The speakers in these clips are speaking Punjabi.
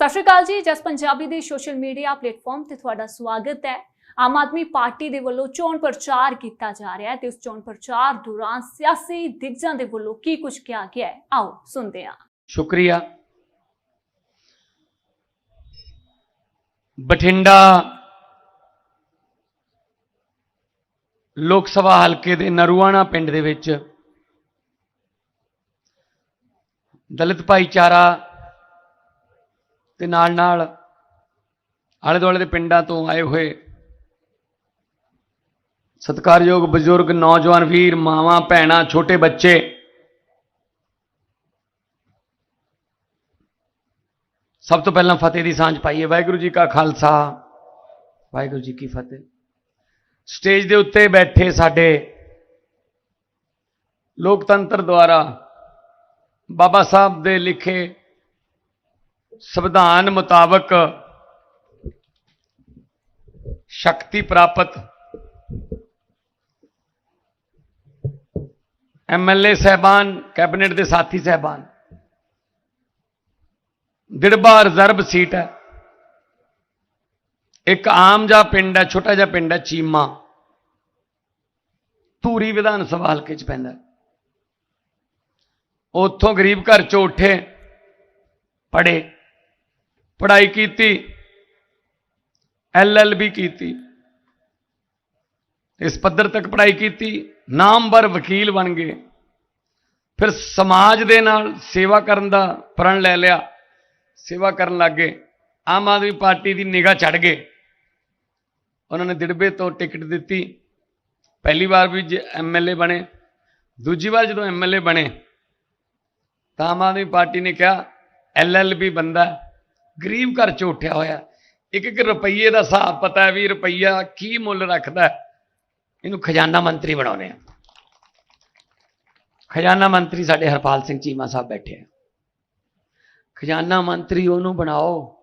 ਸਤਿ ਸ਼੍ਰੀ ਅਕਾਲ ਜੀ, ਜਸ ਪੰਜਾਬੀ ਦੇ ਸੋਸ਼ਲ ਮੀਡੀਆ ਪਲੇਟਫਾਰਮ ਤੇ ਤੁਹਾਡਾ ਸਵਾਗਤ ਹੈ। ਆਮ ਆਦਮੀ ਪਾਰਟੀ ਦੇ ਵੱਲੋਂ ਚੋਣ ਪ੍ਰਚਾਰ ਕੀਤਾ ਜਾ ਰਿਹਾ ਹੈ ਤੇ ਉਸ ਚੋਣ ਪ੍ਰਚਾਰ ਦੌਰਾਨ ਸਿਆਸੀ ਦਿਗਜਾਂ ਦੇ ਵੱਲੋਂ ਕੀ ਕੁਝ ਕਿਹਾ ਗਿਆ ਹੈ? ਆਓ ਸੁਣਦੇ ਹਾਂ। ਸ਼ੁਕਰੀਆ। ਬਠਿੰਡਾ ਲੋਕ ਸਭਾ ਹਲਕੇ ਦੇ ਨਰੂਆਣਾ ਪਿੰਡ ਦੇ ਵਿੱਚ ਦਲਿਤ ਭਾਈਚਾਰਾ ਤੇ ਨਾਲ ਨਾਲ ਆਲੇ ਦੁਆਲੇ ਦੇ ਪਿੰਡਾਂ ਤੋਂ ਆਏ ਹੋਏ ਸਤਿਕਾਰਯੋਗ ਬਜ਼ੁਰਗ, ਨੌਜਵਾਨ ਵੀਰ, ਮਾਵਾਂ, ਭੈਣਾਂ, ਛੋਟੇ ਬੱਚੇ, ਸਭ ਤੋਂ ਪਹਿਲਾਂ ਫਤਿਹ ਦੀ ਸਾਂਝ ਪਾਈਏ। ਵਾਹਿਗੁਰੂ ਜੀ ਕਾ ਖਾਲਸਾ, ਵਾਹਿਗੁਰੂ ਜੀ ਕੀ ਫਤਿਹ। ਸਟੇਜ ਦੇ ਉੱਤੇ ਬੈਠੇ ਸਾਡੇ ਲੋਕਤੰਤਰ ਦੁਆਰਾ ਬਾਬਾ ਸਾਹਿਬ ਦੇ ਲਿਖੇ ਸੰਵਿਧਾਨ ਮੁਤਾਬਕ ਸ਼ਕਤੀ ਪ੍ਰਾਪਤ ਐਮਐਲਏ ਸਹਿਬਾਨ, ਕੈਬਨਿਟ ਦੇ ਸਾਥੀ ਸਹਿਬਾਨ। ਦਿੜਬਾ ਰਿਜ਼ਰਵ ਸੀਟ ਹੈ। ਇੱਕ ਆਮ ਜਿਹਾ ਪਿੰਡ ਹੈ, ਛੋਟਾ ਜਿਹਾ ਪਿੰਡ ਹੈ, ਚੀਮਾ। ਧੂਰੀ ਵਿਧਾਨ ਸਭਾ ਹਲਕੇ ਚ ਪੈਂਦਾ ਉੱਥੋਂ ਗਰੀਬ ਘਰ ਚੋਂ ਉੱਠੇ, ਪੜ੍ਹੇ। ਪੜ੍ਹਾਈ ਕੀਤੀ ਐਲਐਲਬੀ ਕੀਤੀ, ਇਸ ਪੱਧਰ ਤੱਕ ਪੜ੍ਹਾਈ ਕੀਤੀ, ਨਾਮਵਰ ਵਕੀਲ ਬਣ ਗਏ। ਫਿਰ ਸਮਾਜ ਦੇ ਨਾਲ ਸੇਵਾ ਕਰਨ ਦਾ ਪ੍ਰਣ ਲੈ ਲਿਆ, ਸੇਵਾ ਕਰਨ ਲੱਗੇ ਆਮ ਆਦਮੀ ਪਾਰਟੀ ਦੀ ਨਿਗਾਹ ਚੜ ਗਏ। ਉਹਨਾਂ ਨੇ ਦਿੜਬੇ ਤੋਂ ਟਿਕਟ ਦਿੱਤੀ। ਪਹਿਲੀ ਵਾਰ ਵੀ ਐਮਐਲਏ ਬਣੇ। ਦੂਜੀ ਵਾਰ ਜਦੋਂ ਐਮਐਲਏ ਬਣੇ, ਤਾਂ ਆਮ ਆਦਮੀ ਪਾਰਟੀ ਨੇ ਕਿਹਾ ਐਲਐਲਬੀ ਬੰਦਾ ਗਰੀਬ ਘਰ ਚ ਉੱਠਿਆ ਹੋਇਆ। ਇੱਕ ਇੱਕ ਰੁਪਈਏ ਦਾ ਹਿਸਾਬ ਪਤਾ ਹੈ ਵੀ ਰੁਪਈਆ ਕੀ ਮੁੱਲ ਰੱਖਦਾ ਇਹਨੂੰ ਖਜ਼ਾਨਾ ਮੰਤਰੀ ਬਣਾਉਣੇ ਆ। ਖਜ਼ਾਨਾ ਮੰਤਰੀ ਸਾਡੇ ਹਰਪਾਲ ਸਿੰਘ ਚੀਮਾ ਸਾਹਿਬ ਬੈਠੇ ਆ। ਖਜ਼ਾਨਾ ਮੰਤਰੀ ਉਹਨੂੰ ਬਣਾਓ,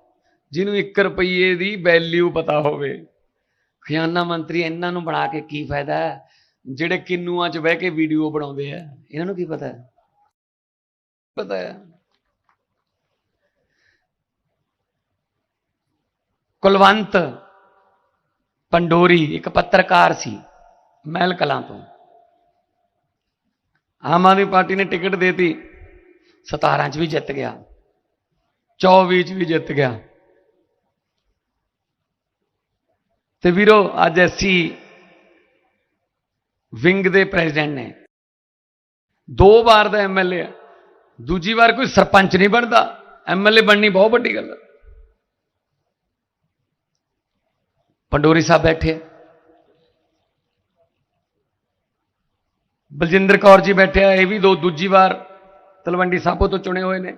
ਜਿਹਨੂੰ 1 ਰੁਪਈਏ ਦੀ ਵੈਲਿਊ ਪਤਾ ਹੋਵੇ। ਖਜ਼ਾਨਾ ਮੰਤਰੀ ਇਹਨਾਂ ਨੂੰ ਬਣਾ ਕੇ ਕੀ ਫਾਇਦਾ ਹੈ? ਜਿਹੜੇ ਕਿੰਨੂਆਂ 'ਚ ਬਹਿ ਕੇ ਵੀਡੀਓ ਬਣਾਉਂਦੇ ਆ। ਇਹਨਾਂ ਨੂੰ ਕੀ ਪਤਾ ਹੈ? ਪਤਾ ਹੈ? ਕੁਲਵੰਤ ਪੰਡੋਰੀ ਇੱਕ ਪੱਤਰਕਾਰ ਸੀ ਮਹਿਲ ਕਲਾਂ ਤੋਂ। ਆਮ ਆਦਮੀ ਪਾਰਟੀ ਨੇ ਟਿਕਟ ਦੇਤੀ 17 ਚ ਵੀ ਜਿੱਤ ਗਿਆ 24 ਚ ਵੀ ਜਿੱਤ ਗਿਆ। ਤੇ ਵੀਰੋ, ਅੱਜ ਐਸੀ ਵਿੰਗ ਦੇ ਪ੍ਰੈਜ਼ੀਡੈਂਟ ਨੇ। ਦੋ ਵਾਰ ਦਾ ਐਮਐਲਏ ਹੈ ਦੂਜੀ ਵਾਰ ਕੋਈ ਸਰਪੰਚ ਨਹੀਂ ਬਣਦਾ ਐਮਐਲਏ ਬਣਨੀ ਬਹੁਤ ਵੱਡੀ ਗੱਲ ਹੈ ਪੰਡੋਰੀ ਸਾਹਿਬ ਬੈਠੇ ਬਲਜਿੰਦਰ ਕੌਰ ਜੀ ਬੈਠੇ ਆ ਇਹ ਵੀ ਦੋ ਦੂਜੀ ਵਾਰ ਤਲਵੰਡੀ ਸਾਬੋ ਤੋਂ ਚੁਣੇ ਹੋਏ ਨੇ।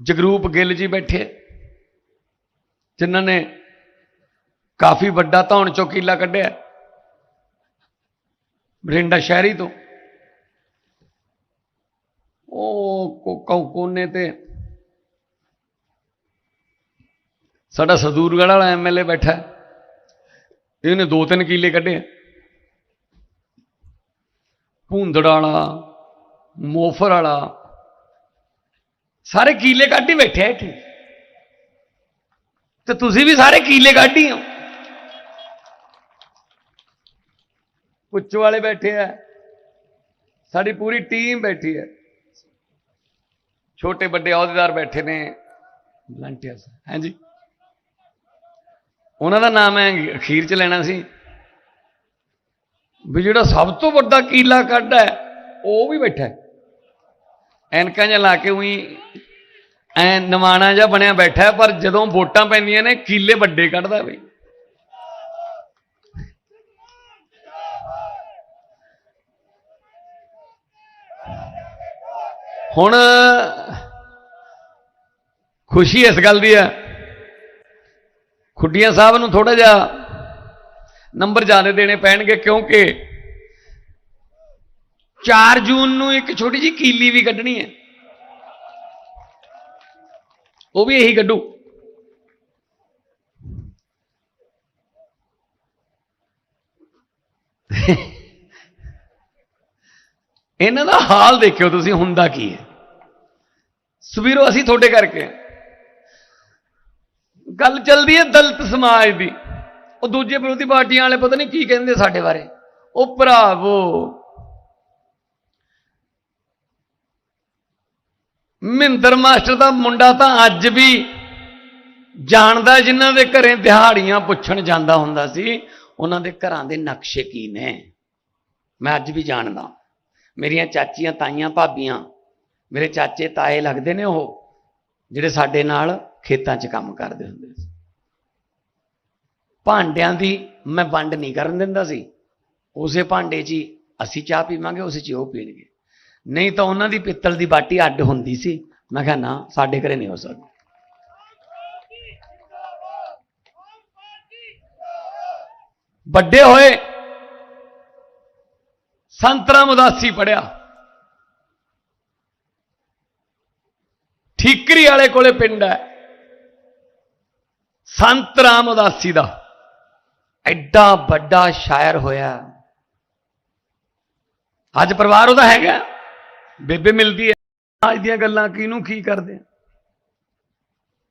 ਜਗਰੂਪ ਗਿੱਲ ਜੀ ਬੈਠੇ ਆ, ਜਿਨ੍ਹਾਂ ਨੇ ਕਾਫੀ ਵੱਡਾ ਧੌਣ ਚੌਕੀਲਾ ਕੱਢਿਆ। ਬਰਿੰਡਾ ਸ਼ਹਿਰੀ ਤੋਂ। ਉਹ ਕੋਨੇ ਤੇ ਸਾਡਾ ਸਦੂਰਗੜ੍ਹ ਵਾਲਾ ਐਮਐਲਏ ਬੈਠਾ ਇਹਨੇ ਦੋ ਤਿੰਨ ਕੀਲੇ ਕੱਢੇ ਆ। ਭੂੰਦੜ ਵਾਲਾ, ਮੋਫਰ ਵਾਲਾ, ਸਾਰੇ ਕੀਲੇ ਕੱਢ ਹੀ ਬੈਠੇ ਆ ਇੱਥੇ। ਤੇ ਤੁਸੀਂ ਵੀ ਸਾਰੇ ਕੀਲੇ ਕੱਢ ਹੀ ਹੋ। ਪੁੱਛ ਵਾਲੇ ਬੈਠੇ ਆ। ਸਾਡੀ ਪੂਰੀ ਟੀਮ ਬੈਠੀ ਹੈ। ਛੋਟੇ ਵੱਡੇ ਅਹੁਦੇਦਾਰ ਬੈਠੇ ਨੇ। ਵਲੰਟੀਅਰਸ ਹਾਂਜੀ। ਉਹਨਾਂ ਦਾ ਨਾਮ ਮੈਂ ਅਖੀਰ ਚ ਲੈਣਾ ਸੀ। ਵੀ ਜਿਹੜਾ ਸਭ ਤੋਂ ਵੱਡਾ ਕੀਲਾ ਕੱਢ ਹੈ, ਉਹ ਵੀ ਬੈਠਾ ਐਨਕਾਂ ਜਿਹਾ ਲਾ ਕੇ ਉਹੀ ਐ ਨਵਾਣਾ ਜਿਹਾ ਬਣਿਆ ਬੈਠਾ ਪਰ ਜਦੋਂ ਵੋਟਾਂ ਪੈਂਦੀਆਂ ਨੇ, ਕੀਲੇ ਵੱਡੇ ਕੱਢਦਾ ਬਈ ਹੁਣ ਖੁਸ਼ੀ ਇਸ ਗੱਲ ਦੀ ਹੈ ਖੁੱਡੀਆਂ ਸਾਹਿਬ ਨੂੰ ਥੋੜਾ ਜਿਹਾ ਨੰਬਰ ਜ਼ਿਆਦਾ ਦੇਣੇ ਪੈਣਗੇ ਕਿਉਂਕਿ 4 ਜੂਨ ਨੂੰ ਇੱਕ ਛੋਟੀ ਜੀ ਕੀਲੀ ਵੀ ਕੱਢਣੀ ਹੈ। ਉਹ ਵੀ ਇਹੀ ਕੱਢੂ। ਇਹਨਾਂ ਦਾ ਹਾਲ ਦੇਖਿਓ ਤੁਸੀਂ, ਹੁੰਦਾ ਕੀ ਹੈ। ਸਵੀਰੋ ਅਸੀਂ ਤੁਹਾਡੇ ਕਰਕੇ ਗੱਲ ਚੱਲਦੀ ਹੈ ਦਲਿਤ ਸਮਾਜ ਦੀ। ਉਹ ਦੂਜੇ ਵਿਰੋਧੀ ਪਾਰਟੀਆਂ ਵਾਲੇ ਪਤਾ ਨਹੀਂ ਕੀ ਕਹਿੰਦੇ ਸਾਡੇ ਬਾਰੇ। ਉਹ ਭਰਾਵੋ ਮਹਿੰਦਰ ਮਾਸਟਰ ਦਾ ਮੁੰਡਾ ਤਾਂ ਅੱਜ ਵੀ ਜਾਣਦਾ ਜਿਨ੍ਹਾਂ ਦੇ ਘਰੇ ਦਿਹਾੜੀਆਂ ਪੁੱਛਣ ਜਾਂਦਾ ਹੁੰਦਾ ਸੀ, ਉਹਨਾਂ ਦੇ ਘਰਾਂ ਦੇ ਨਕਸ਼ੇ ਕੀ ਨੇ? ਮੈਂ ਅੱਜ ਵੀ ਜਾਣਦਾ। ਮੇਰੀਆਂ ਚਾਚੀਆਂ, ਤਾਈਆਂ, ਭਾਬੀਆਂ, ਮੇਰੇ ਚਾਚੇ, ਤਾਏ ਲੱਗਦੇ ਨੇ ਉਹ, ਜਿਹੜੇ ਸਾਡੇ ਨਾਲ ਖੇਤਾਂ 'ਚ ਕੰਮ ਕਰਦੇ ਹੁੰਦੇ ਸੀ। ਭਾਂਡਿਆਂ ਦੀ ਮੈਂ ਵੰਡ ਨਹੀਂ ਕਰਨ ਦਿੰਦਾ ਸੀ। ਉਸੇ ਭਾਂਡੇ 'ਚ ਹੀ ਅਸੀਂ ਚਾਹ ਪੀਵਾਂਗੇ, ਉਸੇ 'ਚ ਹੀ ਉਹ ਪੀਣਗੇ। ਨਹੀਂ ਤਾਂ ਉਹਨਾਂ ਦੀ ਪਿੱਤਲ ਦੀ ਬਾਟੀ ਅੱਡ ਹੁੰਦੀ ਸੀ। ਮੈਂ ਕਿਹਾ, ਨਾ, ਸਾਡੇ ਘਰੇ ਨਹੀਂ ਹੋ ਸਕਦਾ। ਵੱਡੇ ਹੋਏ ਸੰਤਰਾ ਉਦਾਸੀ ਪੜਿਆ। ਠੀਕਰੀ ਵਾਲੇ ਕੋਲੇ ਪਿੰਡ ਹੈ। ਸੰਤ ਰਾਮ ਉਦਾਸੀ ਦਾ। ਐਡਾ ਵੱਡਾ ਸ਼ਾਇਰ ਹੋਇਆ। ਅੱਜ ਪਰਿਵਾਰ ਉਹਦਾ ਹੈਗਾ। ਬੇਬੇ ਮਿਲਦੀ ਹੈ। ਅੱਜ ਦੀਆਂ ਗੱਲਾਂ ਕਿਹਨੂੰ ਕੀ ਕਰਦੇ ਆ?